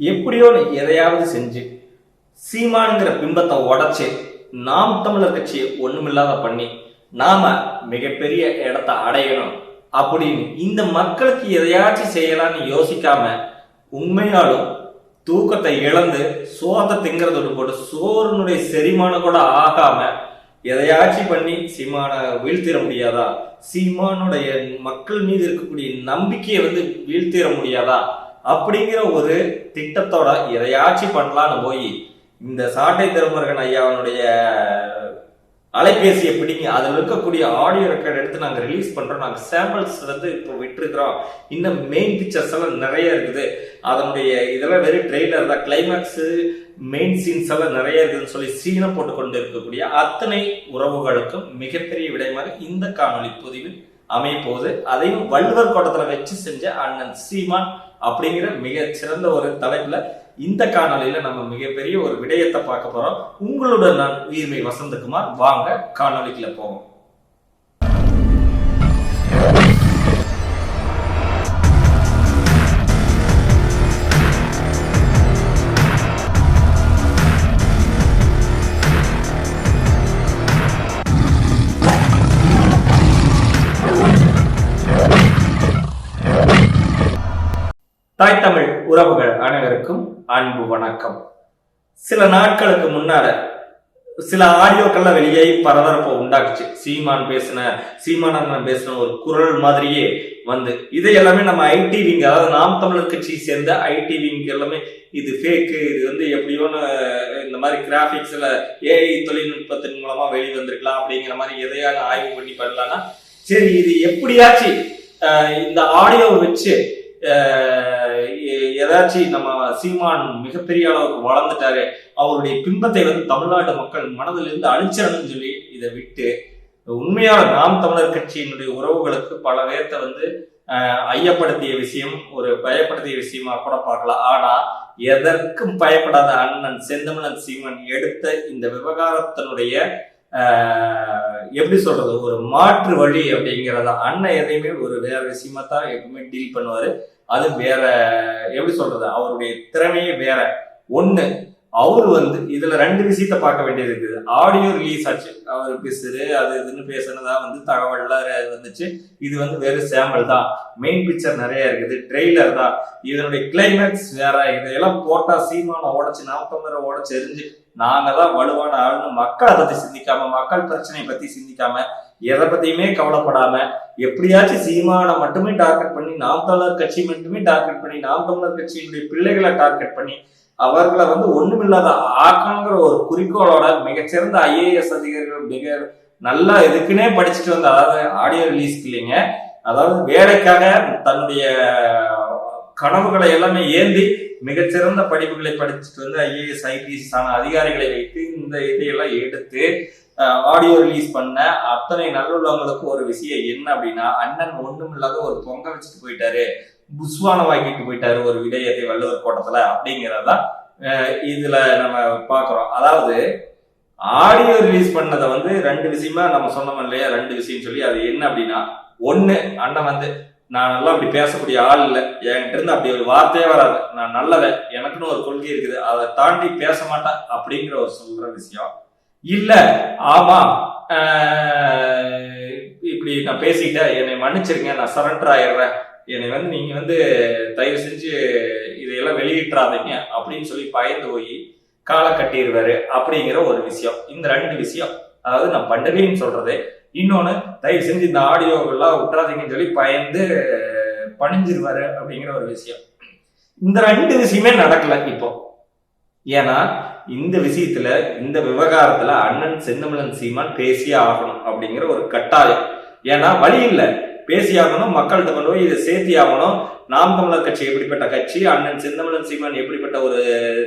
எப்படியோ எதையாவது செஞ்சு சீமானுங்கிற பிம்பத்தை உடைச்சு நாம் தமிழர் கட்சியை ஒண்ணுமில்லாத பண்ணி நாம மிகப்பெரிய இடத்த அடையணும் அப்படின்னு இந்த மக்களுக்கு எதையாச்சும் செய்யலாம்னு யோசிக்காம உண்மையாலும் தூக்கத்தை இழந்து சோத்தை திங்கிறதோடு போட்டு சோறுனுடைய செரிமானம் கூட ஆகாம எதையாச்சும் பண்ணி சீமானை வீழ்த்திட முடியாதா? சீமானுடைய மக்கள் மீது இருக்கக்கூடிய நம்பிக்கையை வந்து வீழ்த்திட முடியாதா? அப்படிங்கிற ஒரு திட்டத்தோட எதையாச்சும் பண்ணலான்னு போய் இந்த சாட்டை திருமருகன் ஐயாவனுடைய அலைபேசியை பிடிங்க அதில் இருக்கக்கூடிய ஆடியோ ரெக்கார்ட் எடுத்து நாங்கள் ரிலீஸ் பண்ணுறோம் நாங்கள் சாம்பிள்ஸ் வந்து இப்போ விட்டுருக்குறோம். இன்னும் மெயின் பிக்சர்ஸ் எல்லாம் நிறைய இருக்குது. அதனுடைய இதெல்லாம் வெறும் ட்ரெய்லர் தான். கிளைமேக்ஸு மெயின் சீன்ஸ் எல்லாம் நிறைய இருக்குதுன்னு சொல்லி சீனை போட்டு கொண்டு இருக்கக்கூடிய அத்தனை உறவுகளுக்கும் மிகப்பெரிய விடைமாக இந்த காணொலி பதிவில் அமைய போகுது. அதையும் வள்ளுவர் கோட்டத்தில் வச்சு செஞ்ச அண்ணன் சீமான் அப்படிங்கிற மிக சிறந்த ஒரு தலைப்புல இந்த காணொலியில நம்ம மிகப்பெரிய ஒரு விடயத்தை பார்க்க போறோம். உங்களுடன் நான் உயிர்மை வசந்தகுமார். வாங்க காணொலிக்குள்ள போவோம். தாய் தமிழ் உறவுகள் அனைவருக்கும் அன்பு வணக்கம். சில நாட்களுக்கு முன்னால சில ஆடியோக்கள்லாம் வெளியே பரபரப்பை உண்டாக்குச்சு. சீமான் பேசின சீமான் அண்ணன் பேசின ஒரு குரல் மாதிரியே வந்து. இது எல்லாமே நம்ம ஐடி விங் அதாவது நாம் தமிழர் கட்சியை சேர்ந்த ஐடி விங் எல்லாமே இது ஃபேக்கு இது வந்து எப்படியோன்னு இந்த மாதிரி கிராஃபிக்ஸ்ல ஏஐ தொழில்நுட்பத்தின் மூலமா வெளி வந்திருக்கலாம் அப்படிங்கிற மாதிரி எதையான ஆய்வு பண்ணி பண்ணலாம்னா சரி இது எப்படியாச்சு இந்த ஆடியோவை வச்சு ஏதாச்சும் நம்ம சீமான் மிகப்பெரிய அளவுக்கு வளர்ந்துட்டாரு அவருடைய பிம்பத்தை வந்து தமிழ்நாட்டு மக்கள் மனதிலிருந்து அழிச்சிடணும்னு சொல்லி இதை விட்டு உண்மையான நாம் தமிழர் கட்சியினுடைய உறவுகளுக்கு பல பேர்த்த வந்து ஐயப்படுத்திய விஷயம் ஒரு பயப்படுத்திய விஷயமா கூட பார்க்கலாம். ஆனா எதற்கும் பயப்படாத அண்ணன் செந்தமிழன் சீமன் எடுத்த இந்த விவகாரத்தினுடைய எப்படி சொல்றது ஒரு மாற்று வழி அப்படிங்கிறத அண்ணன் எதையுமே ஒரு வேற விஷயமா தான் எப்பவுமே டீல் பண்ணுவாரு. அது வேற எப்படி சொல்றது அவருடைய திறமையே வேற. ஒண்ணு அவர் வந்து இதுல ரெண்டு விஷயத்த பார்க்க வேண்டியது இருக்குது. ஆடியோ ரிலீஸ் ஆச்சு. அவர் பேசுறது அது இதுன்னு பேசுனதா வந்து தகவல்லாம் வந்துச்சு. இது வந்து வெறும் சாம்பிள் தான். மெயின் பிக்சர் நிறைய இருக்குது. ட்ரெய்லர் தான். இதனுடைய கிளைமேக்ஸ் வேற. இதையெல்லாம் போட்டா சீமான உடச்சு நாற்பது உடச்சு எரிஞ்சு நாங்க தான் வலுவான ஆளுன்னு மக்கள் பத்தி சிந்திக்காம மக்கள் பிரச்சனையை பத்தி சிந்திக்காம எதை பத்தியுமே கவலைப்படாம எப்படியாச்சும் சீமானை மட்டுமே டார்கெட் பண்ணி நாம் தமிழர் கட்சி மட்டுமே டார்கெட் பண்ணி நாம் தமிழர் கட்சியினுடைய பிள்ளைகளை டார்கெட் பண்ணி அவர்களை வந்து ஒண்ணுமில்லாத ஆக்கணுங்கிற ஒரு குறிக்கோளோட மிகச்சிறந்த ஐஏஎஸ் அதிகாரிகள் மிக நல்லா இதுக்குன்னே படிச்சுட்டு வந்த அதாவது ஆடியோ ரிலீஸ்க்கு இல்லைங்க. அதாவது வேலைக்காக தன்னுடைய கனவுகளை எல்லாமே ஏந்தி மிகச்சிறந்த படிப்புகளை படிச்சுட்டு வந்து ஐஏஎஸ் ஐபிஎஸ் ஆன அதிகாரிகளை வைத்து இந்த இதையெல்லாம் எடுத்து ஆடியோ ரிலீஸ் பண்ண அத்தனை நல்லுள்ளவங்களுக்கு ஒரு விஷயம் என்ன அப்படின்னா அண்ணன் ஒண்ணும் இல்லாத ஒரு பொங்க வச்சுட்டு போயிட்டாரு. புஸ்வான வாங்கிட்டு போயிட்டாரு ஒரு விடயத்தை வள்ளுவர் கோட்டத்துல அப்படிங்கறதான் இதுல நம்ம பாக்குறோம் அதாவது ஆடியோ ரிலீஸ் பண்ணதை வந்து ரெண்டு விஷயமா நம்ம சொன்னோம் இல்லையா? ரெண்டு விஷயம் சொல்லி அது என்ன அப்படின்னா ஒண்ணு அண்ணன் வந்து நான் நல்லா அப்படி பேசக்கூடிய ஆள் இல்லை. என்கிட்ட இருந்து அப்படி ஒரு வார்த்தையே வராது. நான் நல்லவன். எனக்குன்னு ஒரு கொள்கை இருக்குது. அதை தாண்டி பேச மாட்டேன் அப்படிங்கிற ஒரு சொல்ற விஷயம். இல்ல ஆமா இப்படி நான் பேசிட்டேன். என்னை மன்னிச்சிருங்க நான் சரண்டர் ஆயிடுறேன். என்னை வந்து நீங்க வந்து தயவு செஞ்சு இதையெல்லாம் வெளியிட்டுறாதீங்க அப்படின்னு சொல்லி பயந்து போய் காலை கட்டிடுவாரு அப்படிங்கிற ஒரு விஷயம். இந்த ரெண்டு விஷயம் அதாவது நான் பண்டகைன்னு சொல்றது. இன்னொன்னு தயவு செஞ்சு இந்த ஆடியோவெல்லாம் விட்டுறாதீங்கன்னு சொல்லி பயந்து பணிஞ்சிருவாரு அப்படிங்கிற ஒரு விஷயம். இந்த ரெண்டு விஷயமே நடக்கல இப்போ. ஏன்னா இந்த விஷயத்துல இந்த விவகாரத்துல அண்ணன் செந்தமிழன் சீமான் பேசியே ஆகணும் அப்படிங்கிற ஒரு கட்டாயம். ஏன்னா வழி இல்லை. பேசி ஆகணும் மக்கள்கிட்ட கொண்டு போய் இதை சேர்த்தி ஆகணும். நாம் தமிழர் கட்சி எப்படிப்பட்ட கட்சி அண்ணன் செந்தமிழன் சீமான் எப்படிப்பட்ட ஒரு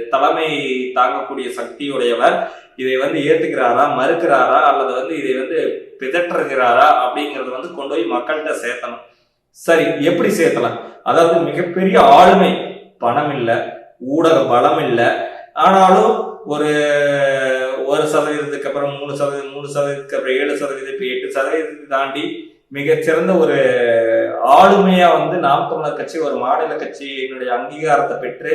தலைமை தாங்கக்கூடிய சக்தியுடையவர் இதை வந்து ஏத்துக்கிறாரா மறுக்கிறாரா அல்லது வந்து இதை வந்து பிதற்றுகிறாரா அப்படிங்கறத வந்து கொண்டு போய் மக்கள்கிட்ட சேர்த்தணும். சரி எப்படி சேர்த்தலாம்? அதாவது மிகப்பெரிய ஆளுமை பணம் இல்லை ஊடக பலம் இல்லை ஆனாலும் ஒரு ஒரு சதவீதத்துக்கு அப்புறம் மூணு சதவீதம் மூணு சதவீதத்துக்கு அப்புறம் ஏழு சதவீதம் இப்போ எட்டு சதவீதத்தை தாண்டி மிகச்சிறந்த ஒரு ஆளுமையா வந்து நாம் தமிழர் கட்சி ஒரு மாநில கட்சியினுடைய அங்கீகாரத்தை பெற்று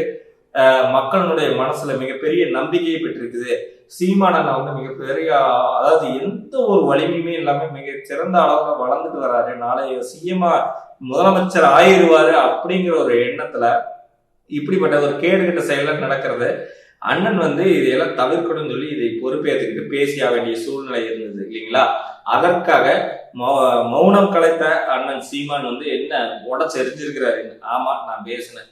மக்களினுடைய மனசுல மிகப்பெரிய நம்பிக்கையை பெற்றிருக்குது. சீமானன் வந்து மிகப்பெரிய அதாவது எந்த ஒரு வலிமையுமே இல்லாம மிக சிறந்த அளவுல வளர்ந்துட்டு வராரு. நாளைய சிஎம்மா முதலமைச்சர் ஆயிடுவாரு அப்படிங்கிற ஒரு எண்ணத்துல இப்படிப்பட்ட ஒரு கேடுகட்ட செயல நடக்கிறது. அண்ணன் வந்து இதையெல்லாம் தவிர்க்கணும்னு சொல்லி இதை பொறுப்பேற்றுக்கிட்டு பேசிய வேண்டிய சூழ்நிலை இருந்தது இல்லைங்களா? அதற்காக மௌ- மௌனம் கலைத்த அண்ணன் சீமான் வந்து என்ன உடச்சு எரிஞ்சிருக்கிறாரு? ஆமா நான் பேசினேன்.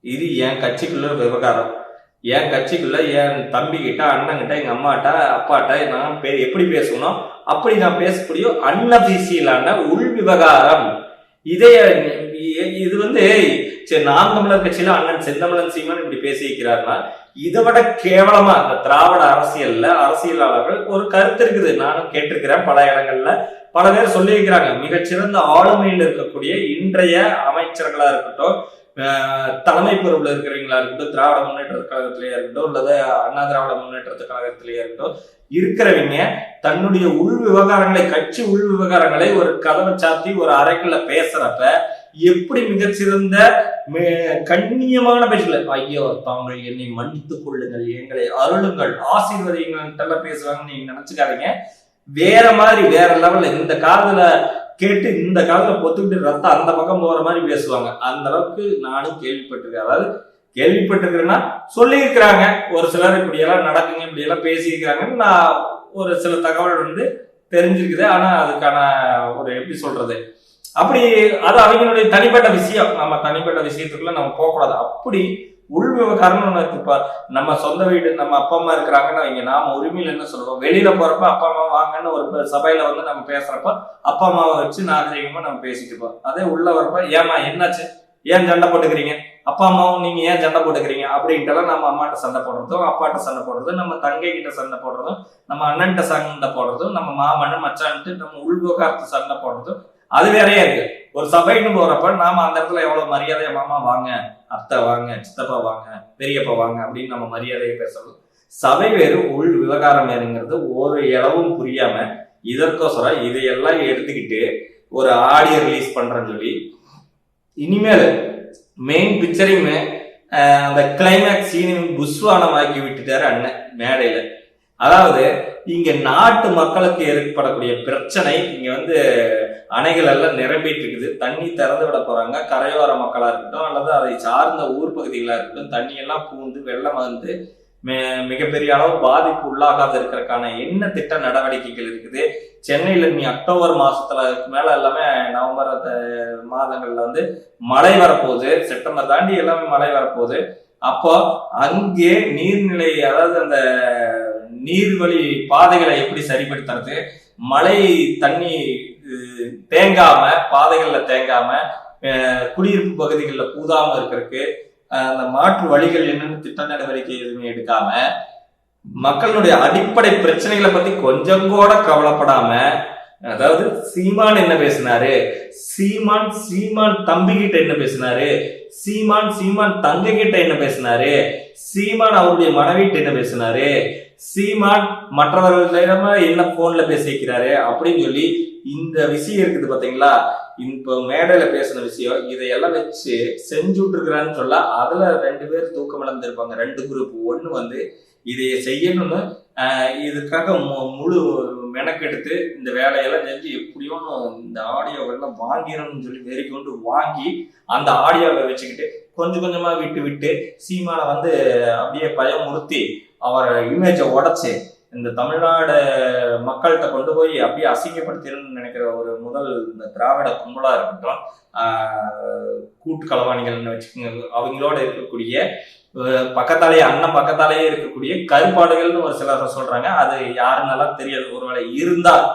இது என் கட்சிக்குள்ள விவகாரம். என் கட்சிக்குள்ள என் தம்பி கிட்ட அண்ணன் கிட்ட எங்க அம்மாட்ட அப்பாட்ட நான் பே- எப்படி பேசணும்? அப்படி நான் பேசக்கூடிய அன்னபிசியலான உள் விவகாரம் இதே இது வந்து சரி நாம் தமிழர் கட்சியில அண்ணன் செந்தமிழன் சீமான் இப்படி பேசி இதை விட கேவலமா இந்த திராவிட அரசியல்ல அரசியலாளர்கள் ஒரு கருத்து இருக்குது. நானும் கேட்டிருக்கிறேன் பல இடங்கள்ல. பல பேர் சொல்லியிருக்கிறாங்க மிகச்சிறந்த ஆளுமையில் இருக்கக்கூடிய இன்றைய அமைச்சர்களா இருக்கட்டும் தலைமை பொறுப்புல இருக்கிறவங்களா இருக்கட்டும் திராவிட முன்னேற்ற கழகத்திலேயே இருக்கட்டும் அல்லது அண்ணா திராவிட முன்னேற்ற கழகத்திலேயே இருக்கட்டும் இருக்கிறவங்க தன்னுடைய உள் விவகாரங்களை கட்சி உள் விவகாரங்களை ஒரு கதவை சாத்தி ஒரு அறைக்குள்ள பேசுறப்ப எப்படி மிகச்சிறந்த மே- கண்ணியமான பேச்சுல ஐயோ தாங்கள் என்னை மன்னித்துக் கொள்ளுங்கள் எங்களை அருளுங்கள் ஆசீர்வதிங்கள் பேசுவாங்கன்னு நீங்க நினைச்சுக்காதீங்க. வேற மாதிரி வேற லெவல்ல இந்த காலத்துல கேட்டு இந்த காலத்துல பொத்துக்கிட்டு ரத்தம் அந்த பக்கம் போற மாதிரி பேசுவாங்க. அந்த அளவுக்கு நானும் கேள்விப்பட்டிருக்கேன். அதாவது கேள்விப்பட்டிருக்கிறேன்னா சொல்லியிருக்கிறாங்க. ஒரு சிலர் இப்படி எல்லாம் நடக்குங்க இப்படி எல்லாம் பேசியிருக்கிறாங்கன்னு நான் ஒரு சில தகவல் வந்து தெரிஞ்சிருக்குது. ஆனா அதுக்கான ஒரு எப்படி சொல்றது அப்படி அது அவங்களுடைய தனிப்பட்ட விஷயம். நம்ம தனிப்பட்ட விஷயத்துக்குள்ள நம்ம போகக்கூடாது. அப்படி உள் விவகாரம்னு ஒண்ணு இப்ப நம்ம சொந்த வீடு நம்ம அப்பா அம்மா இருக்கிறாங்கன்னு இங்க நாம உரிமையில என்ன சொல்றோம்? வெளியில போறப்ப அப்பா அம்மா வாங்கன்னு ஒரு சபையில வந்து நம்ம பேசுறப்ப அப்பா அம்மாவை வச்சு நாகரிகமா நம்ம பேசிட்டு இருப்போம். அதே உள்ள வரப்ப ஏமா என்னாச்சு? ஏன் சண்டை போட்டுக்கிறீங்க? அப்பா அம்மாவும் நீங்க ஏன் சண்டை போட்டுக்கிறீங்க? அப்படின்ட்டுலாம் நம்ம அம்மாட்ட சண்டை போடுறதும் அப்பாட்ட சண்டை போடுறதும் நம்ம தங்கை கிட்ட சண்டை போடுறதும் நம்ம அண்ணன்ட்ட சண்டை போடுறதும் நம்ம மாமன் மச்சான்ட்டு நம்ம உள் விவகாரத்து சண்டை போடுறதும் அது வேறையா இருக்கு. ஒரு சபைன்னு போறப்ப நாம அந்த இடத்துல எவ்வளவு மரியாதையா மாமா வாங்க அத்தை வாங்க சித்தப்பா வாங்க பெரியப்பா வாங்க அப்படின்னு நம்ம மரியாதையை பேசணும் சபை வேறு உள் விவகாரம் வேறுங்கிறது ஒரு இளவும் புரியாம இதற்கோசரம் இதையெல்லாம் எடுத்துக்கிட்டு ஒரு ஆடியோ ரிலீஸ் பண்றேன்னு சொல்லி இனிமேல் மெயின் பிக்சரையுமே அந்த கிளைமேக்ஸ் சீனையும் புஸ்வானமாக்கி விட்டுட்டாரு அண்ணன் மேடையில. அதாவது இங்க நாட்டு மக்களுக்கு ஏற்படக்கூடிய பிரச்சனை இங்க வந்து அணைகள் எல்லாம் நிரம்பிட்டு இருக்குது. தண்ணி திறந்து விட போறாங்க. கரையோர மக்களா இருக்கட்டும் அல்லது அதை சார்ந்த ஊர் பகுதிகளா இருக்கட்டும் தண்ணி எல்லாம் பூந்து வெள்ளம் வந்து மிகப்பெரிய அளவு பாதிப்பு உள்ளாகாத இருக்கிறதுக்கான என்ன திட்ட நடவடிக்கைகள் இருக்குது? சென்னையில நீ அக்டோபர் மாசத்துல மேல எல்லாமே நவம்பர் மாதங்கள்ல வந்து மழை வரப்போகுது. செப்டம்பர் தாண்டி எல்லாமே மழை வரப்போகுது. அப்போ அங்கே நீர்நிலை அதாவது அந்த நீர்வழி பாதைகளை எப்படி சரிப்படுத்துறது? மழை தண்ணி தேங்காம பாதைகள்ல தேங்காம குடியிருப்பு பகுதிகளில் பூதாம இருக்கிறதுக்கு அந்த மாற்று வழிகள் என்னன்னு திட்ட நடவடிக்கை எதுவுமே எடுக்காம மக்களுடைய அடிப்படை பிரச்சனைகளை பத்தி கொஞ்சம் கூட கவலைப்படாம அதாவது சீமான் என்ன பேசினாரு? சீமான் சீமான் தம்பி கிட்ட என்ன பேசினாரு? சீமான் சீமான் தங்க கிட்ட என்ன பேசினாரு? சீமான் அவருடைய மனைவிட்ட என்ன பேசினாரு? சீமான் மற்றவர்களிடமா என்ன போன்ல பேசிக்கிறாரு அப்படின்னு சொல்லி இந்த விஷயம் இருக்குது பாத்தீங்களா? இப்போ மேடையில பேசின விஷயம் இதையெல்லாம் வச்சு செஞ்சு விட்டுருக்கிறான்னு சொல்ல அதுல ரெண்டு பேர் தூக்கம் இழந்திருப்பாங்க. ரெண்டு குரூப் ஒண்ணு வந்து இதை செய்யணும்னு இதுக்காக மு- முழு மெனக்கெடுத்து இந்த வேலையெல்லாம் செஞ்சு எப்படியோ இந்த ஆடியோவெல்லாம் வாங்கிடணும்னு சொல்லி வெறி கொண்டு வாங்கி அந்த ஆடியோவை வச்சுக்கிட்டு கொஞ்சம் கொஞ்சமா விட்டு விட்டு சீமானை வந்து அப்படியே பயமுறுத்தி அவர் இமேஜை உடைச்சு இந்த தமிழ்நாடு மக்கள்கிட்ட கொண்டு போய் அப்படியே அசிங்கப்படுத்திடணும்னு நினைக்கிற ஒரு முதல் இந்த திராவிட கும்பலாக இருக்கட்டும் கூட்டு களவாணிகள்னு வச்சுக்கோங்க அவங்களோட இருக்கக்கூடிய பக்கத்தாலேயே அண்ணன் பக்கத்தாலேயே இருக்கக்கூடிய கருப்பாடுகள்னு ஒரு சிலர் சொல்றாங்க. அது யாருன்னெல்லாம் தெரியாது. ஒருவேளை இருந்தால்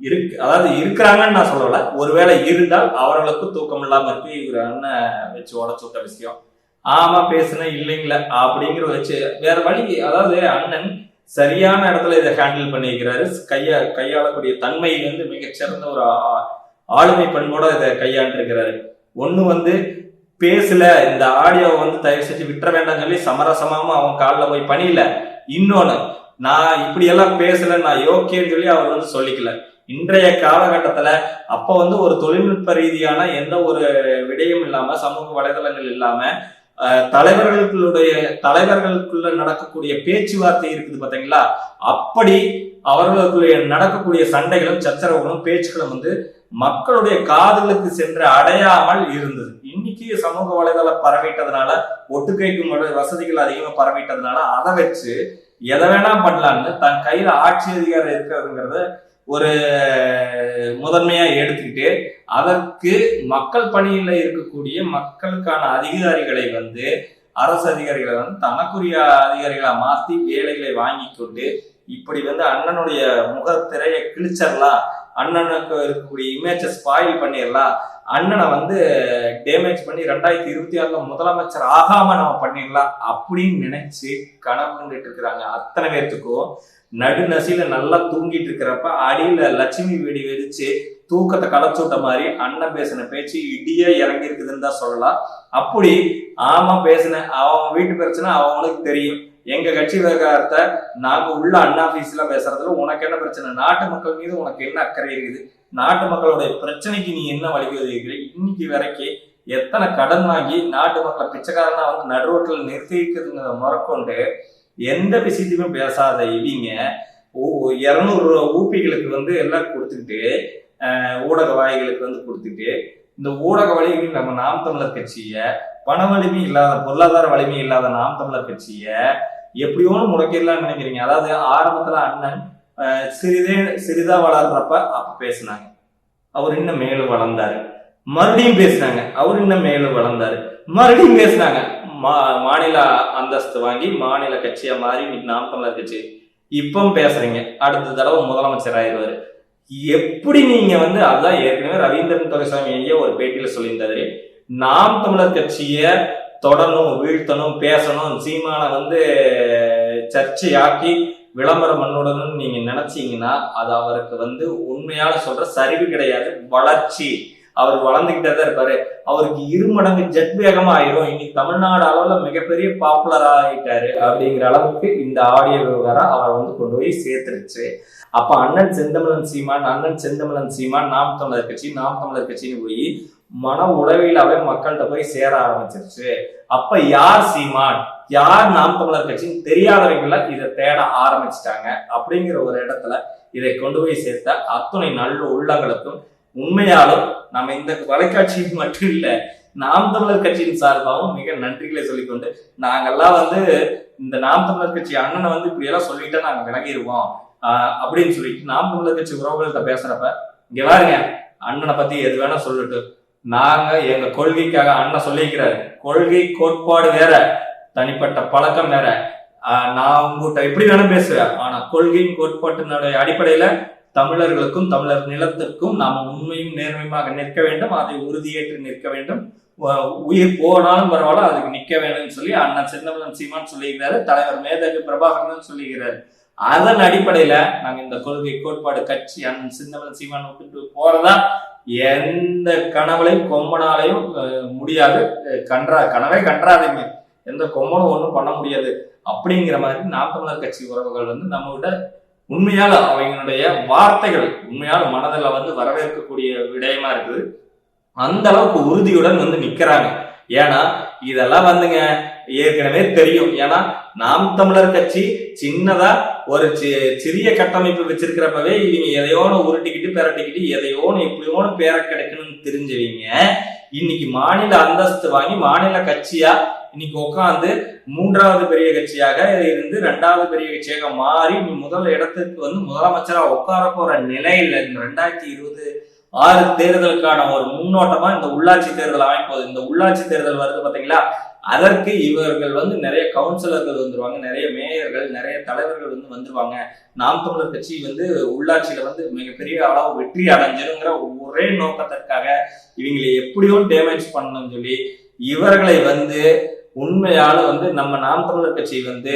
இருக்கு அதாவது இருக்கிறாங்கன்னு நான் சொல்லலை. ஒருவேளை இருந்தால் அவர்களுக்கும் தூக்கம் இல்லாமல் இருக்கு. இவர் அண்ணன் வச்சு உடச்சு விட்ட விஷயம். ஆமா பேசுனேன் இல்லைங்களா அப்படிங்கிற வச்சு வேற வழி அதாவது அண்ணன் சரியான இடத்துல இதை ஹேண்டில் பண்ணியிருக்கிறாரு கையா கையாளக்கூடிய தன்மை வந்து மிகச்சிறந்த ஒரு ஆளுமை பண்போட இதை கையாண்டிருக்கிறாரு. ஒன்று வந்து பேசல இந்த ஆடியோவை வந்து தயவு செஞ்சு விட்டுற வேண்டாம்னு சொல்லி சமரசமாகவும் அவன் காலில் போய் பணியில இன்னொன்று நான் இப்படியெல்லாம் பேசல நான் யோக்கியன்னு சொல்லி அவர் வந்து சொல்லிக்கல. இன்றைய காலகட்டத்தில் அப்போ வந்து ஒரு தொழில்நுட்ப ரீதியான எந்த ஒரு விடயம் இல்லாமல் சமூக வலைதளங்கள் இல்லாமல் தலைவர்களுடைய தலைவர்களுக்குள்ள நடக்கக்கூடிய பேச்சுவார்த்தை இருக்குது பாத்தீங்களா? அப்படி அவர்களுக்குள்ள நடக்கக்கூடிய சண்டைகளும் சச்சரவுகளும் பேச்சுக்களும் வந்து மக்களுடைய காதலுக்கு சென்று அடையாமல் இருந்தது. இன்னைக்கு சமூக வலைதளம் பரவிட்டதுனால ஒட்டுக்கைக்கும் வசதிகள் அதிகமா பரவிட்டதுனால அதை வச்சு எதை வேணா பண்ணலான்னு தன் கையில ஆட்சி அதிகாரம் இருக்கிறதுங்கிறத ஒரு முதன்மையா எடுத்துக்கிட்டு அதற்கு மக்கள் பணியில இருக்கக்கூடிய மக்களுக்கான அதிகாரிகளை வந்து அரசு அதிகாரிகளை வந்து தனக்குரிய அதிகாரிகளாக மாத்தி வேலைகளை வாங்கி கொண்டு இப்படி வந்து அண்ணனுடைய முகத்திரையை கிழிச்சிடலாம் அண்ணனுக்கு இருக்கக்கூடிய இமேஜை ஸ்பாயில் பண்ணிடலாம் அண்ணனை வந்து டேமேஜ் பண்ணி ரெண்டாயிரத்தி இருபத்தி ஆறுல முதலமைச்சர் ஆகாம நம்ம பண்ணிடலாம் அப்படின்னு நினைச்சு கனவு கண்டுட்டு இருக்கிறாங்க. அத்தனை பேர்த்துக்கும் நடுநசியில நல்லா தூங்கிட்டு இருக்கிறப்ப அடியில லட்சுமி வெடி வெடிச்சு தூக்கத்தை களைச்சுட்ட மாதிரி அண்ணன் பேசின பேச்சு இடியே இறங்கி இருக்குதுன்னு தான் சொல்லலாம். அப்படி ஆமா பேசின அவன் வீட்டு பிரச்சனை அவனுக்கு தெரியும். எங்க கட்சி விவகாரத்தை நாங்க உள்ள அண்ணா ஆபீஸ்ல பேசுறதுல உனக்கு என்ன பிரச்சனை? நாட்டு மக்கள் மீது உனக்கு என்ன அக்கறை இருக்குது? நாட்டு மக்களுடைய பிரச்சனைக்கு நீ என்ன வழிவகுக்கிற இன்னைக்கு வரைக்கும் எத்தனை கடன் வாங்கி நாட்டு மக்களை பிச்சைக்காரனா வந்து நடுரோட்டில் நிறுத்தி இருக்கிறதுங்கிறத முறக்கொண்டு எந்த விஷயத்தையுமே பேசாத இவங்க இரநூறு ஊப்பிகளுக்கு வந்து எல்லாம் கொடுத்துக்கிட்டு ஊடக வாய்களுக்கு வந்து கொடுத்துட்டு இந்த ஊடக வழிகள் நம்ம நாம் தமிழர் கட்சியை பண வலிமை இல்லாத பொருளாதார வலிமை இல்லாத நாம் தமிழர் கட்சியை எப்படியோன்னு முடக்கிடலாம்னு நினைக்கிறீங்க. அதாவது ஆரம்பத்தில் அண்ணன் சிறிதே சிறிதா வளர்றப்ப அப்ப பேசினாங்க. அவர் இன்னும் மேலும் வளர்ந்தாரு. மறுபடியும் பேசினாங்க. அவர் இன்னும் மேலும் வளர்ந்தாரு. மறுபடியும் பேசினாங்க. மா மாநில அந்தஸ்து வாங்கி மாநில கட்சியா மாறி இன்னைக்கு நாம் தமிழர் கட்சி. இப்பவும் பேசுறீங்க. அடுத்த தடவை முதலமைச்சர் ஆயிடுவாரு. எப்படி நீங்க வந்து அதான் ஏற்கனவே ரவீந்திரன் துரைசாமி ஐயா ஒரு பேட்டியில சொல்லியிருந்தாரு. நாம் தமிழர் கட்சிய தொடரணும் வீழ்த்தணும் பேசணும் சீமானை வந்து சர்ச்சையாக்கி விளம்பரம் பண்ணுடணும்னு நீங்க நினைச்சீங்கன்னா அது அவருக்கு வந்து உண்மையான சொல்ற சரிவு கிடையாது வளர்ச்சி. அவர் வளர்ந்துகிட்டே தான் இருப்பாரு. அவருக்கு இரு மடங்கு ஜெட் வேகமா ஆயிரும். இன்னைக்கு தமிழ்நாடு அளவுல மிகப்பெரிய பாப்புலர் ஆகிட்டாரு அப்படிங்கிற அளவுக்கு இந்த ஆடியோ விவகாரம் அவரை வந்து கொண்டு போய் சேர்த்துருச்சு. அப்ப அண்ணன் செந்தமிழன் சீமான் அண்ணன் செந்தமிழன் சீமான் நாம் தமிழர் கட்சி நாம் தமிழர் கட்சின்னு போய் மன உளவியலாவே மக்கள்கிட்ட போய் சேர ஆரம்பிச்சிருச்சு. அப்ப யார் சீமான்? யார் நாம் தமிழர் கட்சின்னு தெரியாதவங்கள இதை தேட ஆரம்பிச்சிட்டாங்க அப்படிங்கிற ஒரு இடத்துல இதை கொண்டு போய் சேர்த்த அத்துணை நல்ல உள்ளங்களுக்கும் உண்மையாலும் நம்ம இந்த தொலைக்காட்சியில் மட்டும் இல்லை நாம் தமிழர் கட்சியின் சார்பாகவும் மிக நன்றிகளை சொல்லிக்கொண்டு நாங்கெல்லாம் வந்து இந்த நாம் தமிழர் கட்சி அண்ணனை வந்து இப்படி எல்லாம் சொல்லிட்டா நாங்க விலகிடுவோம் அப்படின்னு சொல்லிட்டு நாம் தமிழர் கட்சி உறவுகள்கிட்ட பேசுறப்ப இங்க பாருங்க அண்ணனை பத்தி எது வேணா சொல்லட்டு. நாங்க எங்க கொள்கைக்காக அண்ணன் சொல்லிக்கிறாரு கொள்கை கோட்பாடு வேற தனிப்பட்ட பழக்கம் வேற. நான் உங்ககிட்ட எப்படி வேணும் பேசுவேன். ஆனா கொள்கையின் கோட்பாட்டினுடைய அடிப்படையில தமிழர்களுக்கும் தமிழர் நிலத்திற்கும் நாம் உண்மையும் நேர்மையுமாக நிற்க வேண்டும். அதை உறுதியேற்று நிற்க வேண்டும். உயிர் போனாலும் பரவாயில்ல அதுக்கு நிற்க வேணும்னு சொல்லி அண்ணன் சின்னமலன் சீமான் சொல்லியிருக்கிறாரு தலைவர் மேதகு பிரபாகரன் சொல்லியிருக்கிறார் அதன் அடிப்படையில நாங்க இந்த கொள்கை கோட்பாடு கட்சி அண்ணன் சின்னமலன் சீமான் விட்டுட்டு போறதா? எந்த கனவுலையும் கொம்பனாலையும் முடியாது. கன்றா கனவே கன்றாதீங்க. எந்த கொம்பனும் ஒன்றும் பண்ண முடியாது. அப்படிங்கிற மாதிரி நாம் தமிழர் கட்சி உறவுகள் வந்து நம்ம விட உண்மையால அவங்களுடைய வார்த்தைகள் உண்மையால மனதில் வந்து வரவேற்கக்கூடிய விடயமா இருக்குது. அந்த அளவுக்கு உறுதியுடன் வந்து நிக்கிறாங்க. ஏன்னா இதெல்லாம் வந்துங்க ஏற்கனவே தெரியும். ஏன்னா நாம் தமிழர் கட்சி சின்னதா ஒரு சிறிய கட்டமைப்பு வச்சிருக்கிறப்பவே இவங்க எதையோன்னு உருட்டிக்கிட்டு பெரட்டிக்கிட்டு எதையோன்னு எப்படியோன்னு பேர கிடைக்கணும்னு தெரிஞ்சவங்க இன்னைக்கு மாநில அந்தஸ்து வாங்கி மாநில கட்சியா இன்னைக்கு உட்காந்து மூன்றாவது பெரிய கட்சியாக இருந்து ரெண்டாவது பெரிய கட்சியாக மாறி முதல் இடத்துக்கு வந்து முதலமைச்சராக உட்கார போற நிலையில இந்த ரெண்டாயிரத்தி இருபது ஆறு தேர்தலுக்கான ஒரு முன்னோட்டமா இந்த உள்ளாட்சி தேர்தல் அமைப்போது. இந்த உள்ளாட்சி தேர்தல் வருது பாத்தீங்களா? அதற்கு இவர்கள் வந்து நிறைய கவுன்சிலர்கள் வந்துருவாங்க நிறைய மேயர்கள் நிறைய தலைவர்கள் வந்து வந்துருவாங்க. நாம் தமிழர் கட்சி வந்து உள்ளாட்சியில வந்து மிகப்பெரிய அளவு வெற்றி அடைஞ்சிருங்கிற ஒரே நோக்கத்திற்காக இவங்களை எப்படியும் டேமேஜ் பண்ணணும்னு சொல்லி இவர்களை வந்து உண்மையால வந்து நம்ம நாம் தமிழர் கட்சி வந்து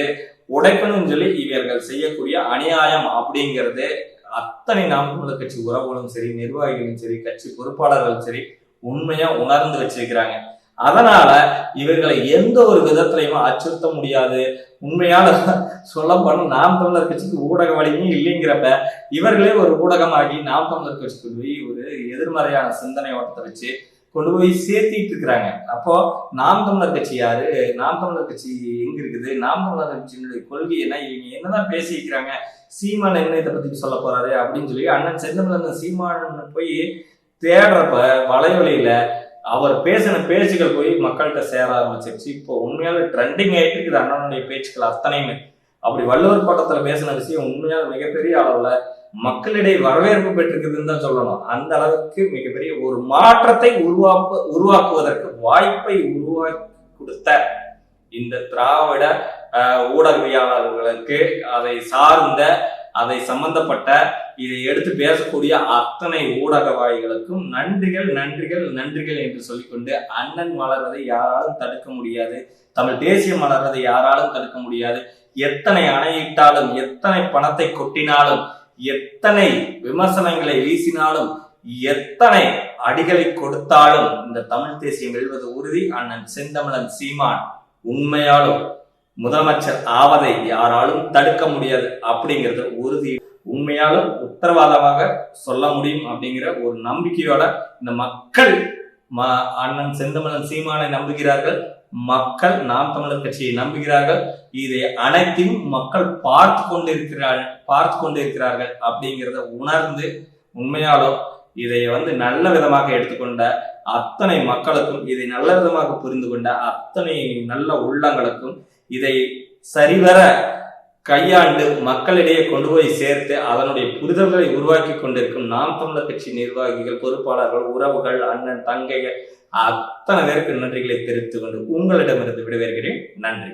உடைக்கணும்னு சொல்லி இவர்கள் செய்யக்கூடிய அநியாயம் அப்படிங்கிறது அத்தனை நாம் தமிழர் கட்சி உறவுகளும் சரி நிர்வாகிகளும் சரி கட்சி பொறுப்பாளர்களும் சரி உண்மையா உணர்ந்து வச்சிருக்கிறாங்க. அதனால இவர்களை எந்த ஒரு விதத்திலையும் அச்சுறுத்த முடியாது. உண்மையான சொல்ல போனால் நாம் தமிழர் கட்சிக்கு ஊடக வலிமையும் இல்லைங்கிறப்ப இவர்களே ஒரு ஊடகமாகி நாம் தமிழர் கட்சிக்கு போய் ஒரு எதிர்மறையான சிந்தனை ஓட்டத்தை வச்சு கொண்டு போய் சேர்த்திட்டு இருக்கிறாங்க. அப்போ நாம் தமிழர் கட்சி யாரு? நாம் தமிழர் கட்சி எங்க இருக்குது? நாம் தமிழர் கட்சியினுடைய கொள்கை என்ன? இவங்க என்னதான் பேசிக்கிறாங்க சீமான் என்ன இதை பத்தி சொல்ல போறாரு அப்படின்னு சொல்லி அண்ணன் செந்தமிழன் சீமான் போய் தேடுறப்ப வலைவலையில அவர் பேசின பேச்சுகள் போய் மக்கள்கிட்ட சேர ஆரம்பிச்சிருச்சு. இப்போ உண்மையால ட்ரெண்டிங் ஆயிட்டு இருக்குது அண்ணனுடைய பேச்சுக்கள் அத்தனையுமே. அப்படி வள்ளுவர் கோட்டத்துல பேசின விஷயம் உண்மையால மிகப்பெரிய அளவுல மக்களிடையே வரவேற்பு பெற்றிருக்குதுன்னு தான் சொல்லணும் அந்த அளவுக்கு மிகப்பெரிய ஒரு மாற்றத்தை உருவாக்க உருவாக்குவதற்கு வாய்ப்பை உருவாக்கி கொடுத்த இந்த திராவிட ஊடகவியாளர்களுக்கு அதை சார்ந்த அதை சம்பந்தப்பட்ட இதை எடுத்து பேசக்கூடிய அத்தனை ஊடகவாதிகளுக்கும் நன்றிகள் நன்றிகள் நன்றிகள் என்று சொல்லிக்கொண்டு அண்ணன் மலர்வதை யாராலும் தடுக்க முடியாது. தமிழ் தேசியம் மலர்வதை யாராலும் தடுக்க முடியாது. எத்தனை அணையிட்டாலும் எத்தனை பணத்தை கொட்டினாலும் எத்தனை விமர்சனங்களை வீசினாலும் எத்தனை அடிகளை கொடுத்தாலும் இந்த தமிழ் தேசியம் வெல்வது உறுதி. அண்ணன் செந்தமிழன் சீமான் உண்மையாலும் முதலமைச்சர் ஆவதை யாராலும் தடுக்க முடியாது அப்படிங்கிறது உறுதி. உண்மையாலும் உத்தரவாதமாக சொல்ல முடியும் அப்படிங்கிற ஒரு நம்பிக்கையோட இந்த மக்கள் அண்ணன் செந்தமிழன் சீமானை நம்புகிறார்கள். மக்கள் நாம் தமிழர் கட்சியை நம்புகிறார்கள். இதை அனைத்தையும் மக்கள் பார்த்து கொண்டிருக்கிறார் பார்த்து கொண்டிருக்கிறார்கள் அப்படிங்கிறத உணர்ந்து உண்மையாலும் இதை வந்து நல்ல விதமாக எடுத்துக்கொண்ட அத்தனை மக்களுக்கும் இதை நல்ல விதமாக புரிந்து கொண்ட அத்தனை நல்ல உள்ளங்களுக்கும் இதை சரிவர கையாண்டு மக்களிடையே கொண்டு போய் சேர்த்து அதனுடைய புரிதல்களை உருவாக்கி கொண்டிருக்கும் நாம் தமிழர் கட்சி நிர்வாகிகள் பொறுப்பாளர்கள் உறவுகள் அண்ணன் தங்கைகள் அத்தனை பேருக்கு நன்றிகளை தெரிவித்துக் கொண்டு உங்களிடமிருந்து விடைபெறுகிறேன். நன்றி.